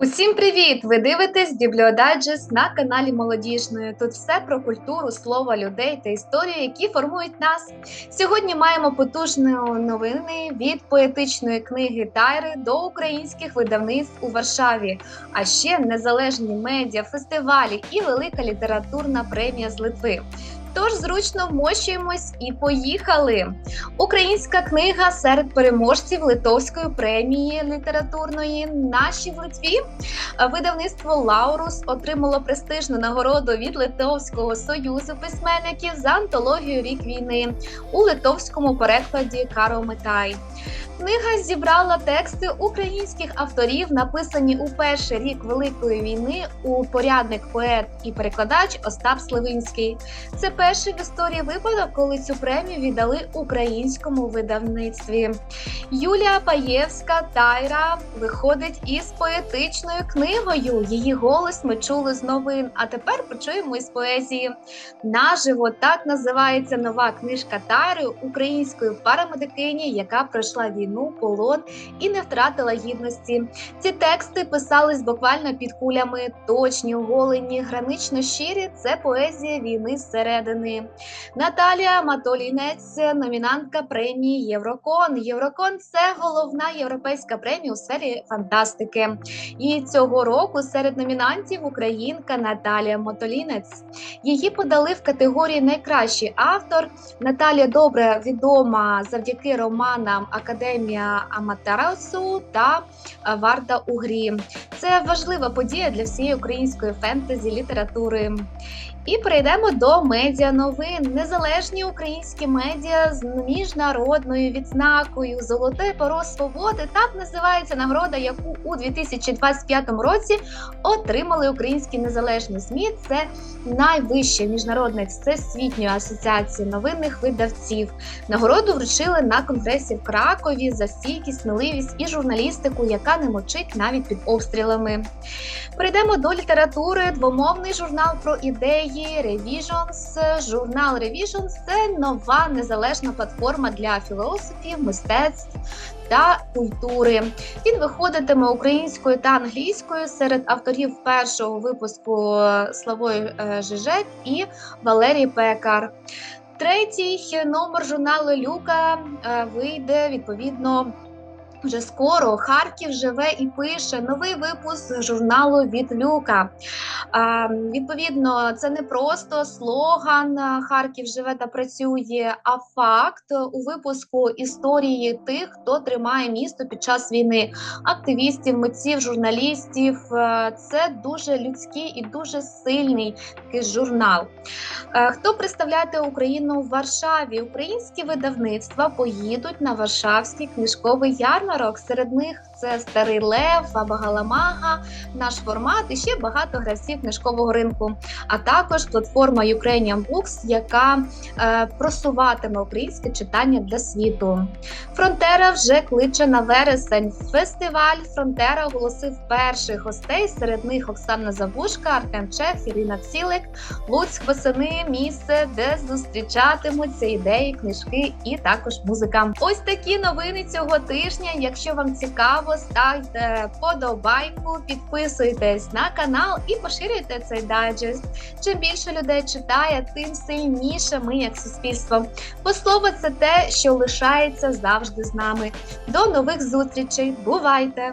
Усім привіт! Ви дивитесь Бібліодайджест на каналі Молодіжної. Тут все про культуру, слова людей та історію, які формують нас. Сьогодні маємо потужні новини від поетичної книги Тайри до українських видавництв у Варшаві, а ще незалежні медіа, фестивалі і велика літературна премія з Литви. Тож зручно вмощуємось і поїхали. Українська книга серед переможців Литовської премії літературної Наші в Литві. Видавництво Лаурус отримало престижну нагороду від Литовського союзу письменників за антологію Рік війни у литовському перекладі Каро Метай. Книга зібрала тексти українських авторів, написані у перший рік Великої війни у порядник поет і перекладач Остап Сливинський. Це перший в історії випадок, коли цю премію віддали українському видавництві. Юлія Паєвська Тайра виходить із поетичною книгою. Її голос ми чули з новин. А тепер почуємо із поезії. Наживо так називається нова книжка Тайри української парамедикині, яка пройшла війну, полон і не втратила гідності. Ці тексти писались буквально під кулями, точні, оголені, гранично щирі. Це поезія війни зсередини. Наталія Матолінець, номінантка премії Єврокон. Єврокон це головна європейська премія у сфері фантастики. І цього року серед номінантів українка Наталія Мотолінець. Її подали в категорії Найкращий автор. Наталія добре відома завдяки романам Академія Аматерасу та Варта у грі. Це важлива подія для всієї української фентезі літератури. І перейдемо до медіа новин. Незалежні українські медіа з міжнародною відзнакою Золоте перо свободи. Так називається нагорода, яку у 2025 році отримали українські незалежні ЗМІ. Це найвища міжнародна всесвітньої асоціації новинних видавців. Нагороду вручили на конгресі в Кракові за стійкість, сміливість і журналістику, яка не мочить навіть під обстрілами. Перейдемо до літератури. Двомовний журнал про ідеї Revisions. Журнал Revisions – це нова незалежна платформа для філософів, мистецтв та культури. Він виходитиме українською та англійською серед авторів першого випуску Славою е, Жижек і Валерій Пекар. Третій номер журналу Люка е, вийде відповідно. Вже скоро Харків живе і пише новий випуск журналу від Люка. А, Відповідно, це не просто слоган Харків живе та працює, а факт у випуску історії тих, хто тримає місто під час війни, активістів, митців, журналістів. Це дуже людський і дуже сильний такий журнал. Хто представляє Україну в Варшаві? Українські видавництва поїдуть на Варшавський книжковий ярмарок ярмарок. Серед них це Старий Лев, Абагаламага, наш формат і ще багато гравців книжкового ринку. А також платформа Ukrainian Books, яка е, просуватиме українське читання для світу. Фронтера вже кличе на вересень. Фестиваль Фронтера оголосив перших гостей. Серед них Оксана Завушка, Артем Чех, Ірина Цілик, Луцьк восени місце, де зустрічатимуться ідеї, книжки і також музика. Ось такі новини цього тижня. Якщо вам цікаво, ставте подобайку, підписуйтесь на канал і поширюйте цей дайджест. Чим більше людей читає, тим сильніше ми, як суспільство. Бо слово це те, що лишається завжди з нами. До нових зустрічей. Бувайте!